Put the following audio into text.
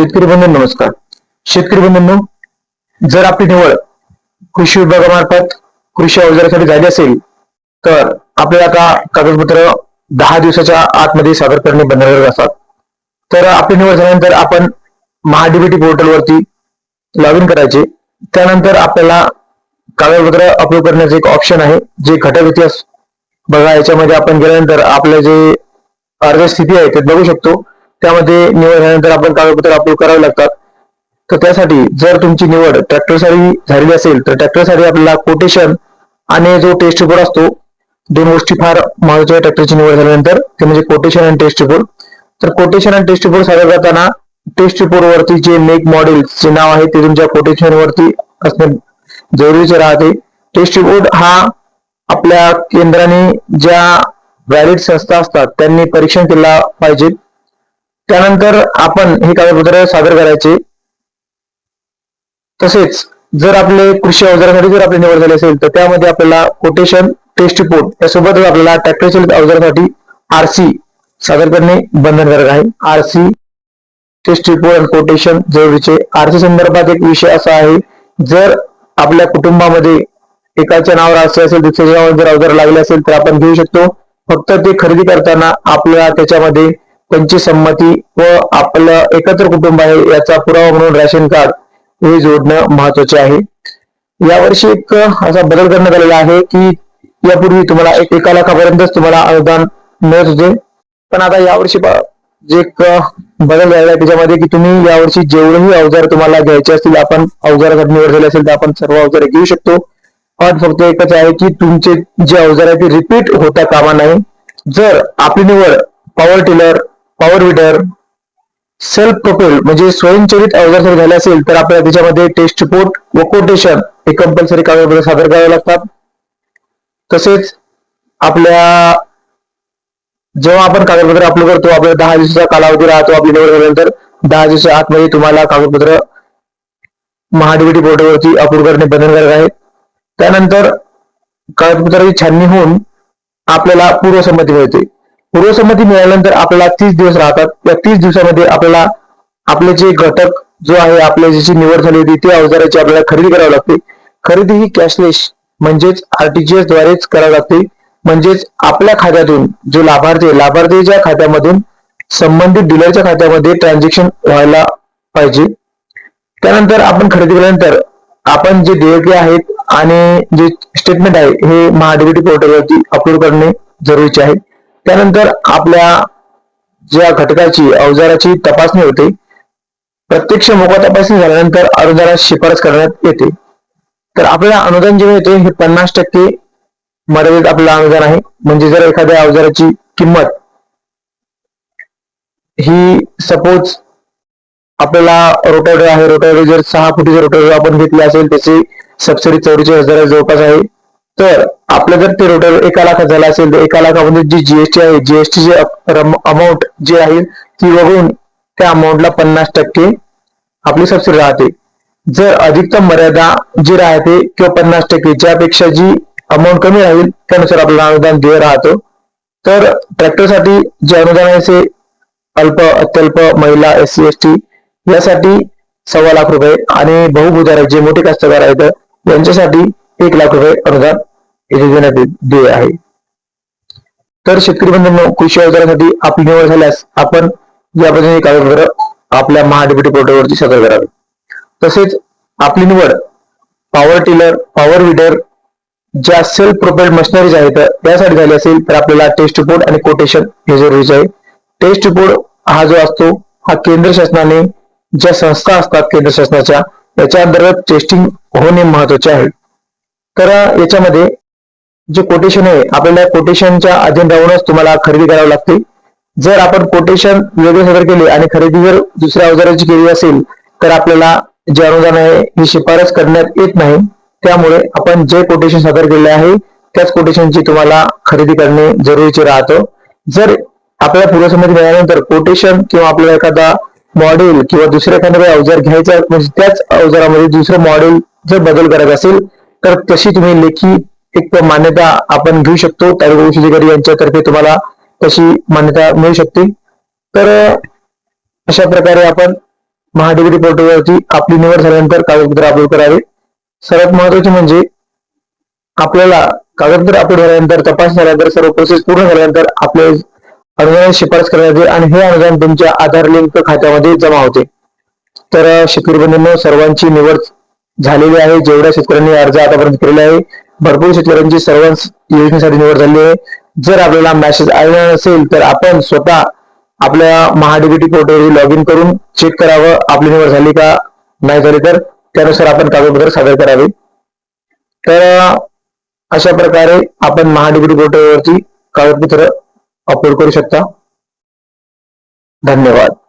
शेतकरी बंधू नमस्कार. शेतकरी बंधूंनो जर आपली निवड कृषी विभागामार्फत कृषी अवजारासाठी झाली असेल तर आपल्याला आता कागदपत्र दहा दिवसाच्या आतमध्ये सादर करणे बंधनकारक असतात. तर आपली निवड झाल्यानंतर आपण महाडीबीटी पोर्टलवरती लॉग इन करायचे. त्यानंतर आपल्याला कागदपत्र अपलोड करण्याचे एक ऑप्शन आहे जे घटक इतिहास बघा याच्यामध्ये आपण गेल्यानंतर आपलं जे अर्ज स्थिती आहे ते बघू शकतो. त्यामध्ये निवड झाल्यानंतर आपण कागदपत्र अपलोड करावे लागतात. तर त्यासाठी जर तुमची निवड ट्रॅक्टरसाठी झालेली असेल तर ट्रॅक्टरसाठी आपल्याला कोटेशन आणि जो टेस्ट रिपोर्ट असतो दोन गोष्टी फार महत्त्वाच्या ट्रॅक्टरची निवड झाल्यानंतर. ते म्हणजे कोटेशन आणि टेस्ट रिपोर्ट तर कोटेशन आणि टेस्ट रिपोर्ट सादर करताना टेस्ट रिपोर्ट वरती जे मेक मॉडेल जे नाव आहे ते तुमच्या कोटेशन वरती असणे जरुरीचे राहते. टेस्ट रिपोर्ट हा आपल्या केंद्राने ज्या व्हॅलिड संस्था असतात त्यांनी परीक्षण केला पाहिजे. त्यानंतर आपण हे कागदपत्र सादर करायचे. तसेच जर आपले कृषी अवजारासाठी जर आपली निवड झाली असेल तर त्यामध्ये आपल्याला कोटेशन टेस्ट रिपोर्ट यासोबतच आपल्याला ट्रॅक्टर चालित अवजारासाठी आरसी सादर करणे बंधनकारक आहे. आरसी टेस्ट रिपोर्ट आणि कोटेशन जरुरीचे. आरसी संदर्भात एक विषय असा आहे जर आपल्या कुटुंबामध्ये एकाच्या नावावर आरसी असेल दुसऱ्याच्या नावावर जर अवजार लागले असेल तर आपण घेऊ शकतो. फक्त ते खरेदी करताना आपल्या त्याच्यामध्ये त्यांची संमती व आपलं एकत्र कुटुंब आहे याचा पुरावा म्हणून राशन कार्ड हे जोडणं महत्त्वाचे आहे. यावर्षी एक असा बदल करण्यात आलेला आहे की यापूर्वी तुम्हाला एक एका लाखापर्यंतच तुम्हाला अनुदान मिळत होते. पण आता यावर्षी जे एक बदल झालेला आहे त्याच्यामध्ये की तुम्ही यावर्षी जेवढेही अवजार तुम्हाला घ्यायचे असतील आपण अवजारासाठी निवड झाली असेल तर आपण सर्व अवजारे घेऊ शकतो. पण फक्त एकच आहे की तुमचे जे अवजार आहे ते रिपीट होता कामा नाही जर आपली निवड पॉवर टिलर ऑर्बिटर सेल्फ प्रोपेल म्हणजे स्वयंचलित अवजार झाले असेल तर आपल्याला त्याच्यामध्ये टेस्ट रिपोर्ट व कोटेशन हे कंपल्सरी कागदपत्र सादर करावे लागतात. तसेच आपल्या जेव्हा आपण कागदपत्र अपलोड करतो आपल्याला दहा दिवसाचा कालावधी राहतो आपली निवड झाल्यानंतर दहा दिवसाच्या आतमध्ये तुम्हाला कागदपत्र महाडीबीटी पोर्टलवरती अपलोड करणे बंधनकारक आहे. त्यानंतर कागदपत्राची छाननी होऊन आपल्याला पूर्वसंमती मिळते. पूर्वसंमती मिळाल्यानंतर आपल्याला तीस दिवस राहतात. त्या तीस दिवसामध्ये आपल्याला आपले जे घटक जो आहे आपल्या ज्याची निवड झाली होती त्या अवजाराची आपल्याला खरेदी करावी लागते. खरेदी ही कॅशलेस म्हणजेच आरटीजीएस द्वारेच करावी लागते. म्हणजेच आपल्या खात्यातून जो लाभार्थी लाभार्थीच्या खात्यामधून संबंधित डीलरच्या खात्यामध्ये ट्रान्झॅक्शन व्हायला पाहिजे. त्यानंतर आपण खरेदी केल्यानंतर आपण जे देयके आहेत आणि जे स्टेटमेंट आहे हे महाडीबीटी पोर्टलवरती अपलोड करणे जरुरीचे आहे. त्यानंतर आपल्या ज्या घटकाची अवजाराची तपासणी होते प्रत्यक्ष मोका तपासणी झाल्यानंतर अनुदानास शिफारस करण्यात येते. तर आपल्याला अनुदान जे मिळते हे पन्नास टक्के मर्यादित आपलं अनुदान आहे. म्हणजे जर एखाद्या अवजाराची किंमत ही सपोज आपल्याला रोटावेटर आहे रोटावेटर जर सहा फुटीचे रोटावेटर आपण घेतले असेल त्याची सबसिडी चौवेचाळीस हजार जवळपास आहे. तर आपलं जर ते रोटर एका लाखात झालं असेल तर एका लाखामध्ये जी जीएसटी आहे जीएसटी जी अमाऊंट जी आहे ती वगळून त्या अमाऊंटला पन्नास टक्के आपली सबसिडी राहते. जर अधिकतम मर्यादा जी राहते किंवा पन्नास टक्के ज्यापेक्षा जी अमाऊंट कमी राहील त्यानुसार आपल्याला अनुदान देय राहतो. तर ट्रॅक्टरसाठी जे अनुदान आहे ते अल्प अत्यल्प महिला एस सी एस टी यासाठी सव्वा लाख रुपये आणि बहुभूधारक जे मोठे कास्तकार आहेत यांच्यासाठी एक लाख रुपये अनुदान येथे देण्यात देय आहे. तर शेतकरी बंधूंनो कृषी अवजारासाठी आपली निवड झाल्यास आपण या पद्धतीने कागदपत्र आपल्या महाडीबीटी पोर्टलवरती सादर करावे. तसेच आपली निवड पॉवर टिलर पॉवर विडर ज्या सेल्फ प्रोपेड मशिनरीज आहेत त्यासाठी झाली असेल तर आपल्याला टेस्ट रिपोर्ट आणि कोटेशन हे जरुरीचे आहे. टेस्ट रिपोर्ट हा जो असतो हा केंद्र शासनाने ज्या संस्था असतात केंद्र शासनाच्या याच्या अंतर्गत टेस्टिंग होणे महत्त्वाचे आहे. तर याच्यामध्ये जे कोटेशन आहे आपल्याला कोटेशनच्या अधीन राहूनच तुम्हाला खरेदी करावी लागते. जर आपण कोटेशन वेगळे सादर केले आणि खरेदी जर दुसऱ्या अवजाराची केली असेल तर आपल्याला जे अनुदान आहे ही शिफारस करण्यात येत नाही. त्यामुळे आपण जे कोटेशन सादर केले आहे त्याच कोटेशनची तुम्हाला खरेदी करणे जरुरीचे राहतं. जर आपल्याला पूर्वसंमती मिळाल्यानंतर कोटेशन किंवा आपल्याला एखादा मॉडेल किंवा दुसऱ्या एखादा अवजार घ्यायचा म्हणजे त्याच अवजारामध्ये दुसरं मॉडेल जर बदल करायचा असेल तर तशी तुम्ही लेखी एक मान्यता आपण घेऊ शकतो. तालुका कृषी अधिकारी यांच्यातर्फे तुम्हाला तशी मान्यता मिळू शकते. तर अशा प्रकारे आपण महाडिग्री पोर्टलवरती आपली निवड झाल्यानंतर कागदपत्र अपलोड करावे. सर्वात महत्त्वाचे म्हणजे आपल्याला कागदपत्र अपलोड झाल्यानंतर तपास झाल्यानंतर सर्व प्रोसेस पूर्ण झाल्यानंतर आपले अनुदान शिफारस करण्यात येते आणि हे अनुदान तुमच्या आधार लिंक खात्यामध्ये जमा होते. तर अं, शेतकरी बंधूंनो सर्वांची निवड झालेली आहे. जेवढ्या शेतकऱ्यांनी अर्ज आतापर्यंत केलेला आहे भरपूर शेतकऱ्यांची सर्वांच योजनेसाठी निवड झाली आहे. जर आपल्याला मेसेज आलेला नसेल तर आपण स्वतः आपल्या महाडीबीटी पोर्टलवर लॉग इन करून चेक करावं. आपली निवड झाली का नाही झाली तर त्यानुसार आपण कागदपत्र सादर करावे. तर अशा प्रकारे आपण महाडीबीटी पोर्टलवरती कागदपत्र अपलोड करू शकता. धन्यवाद.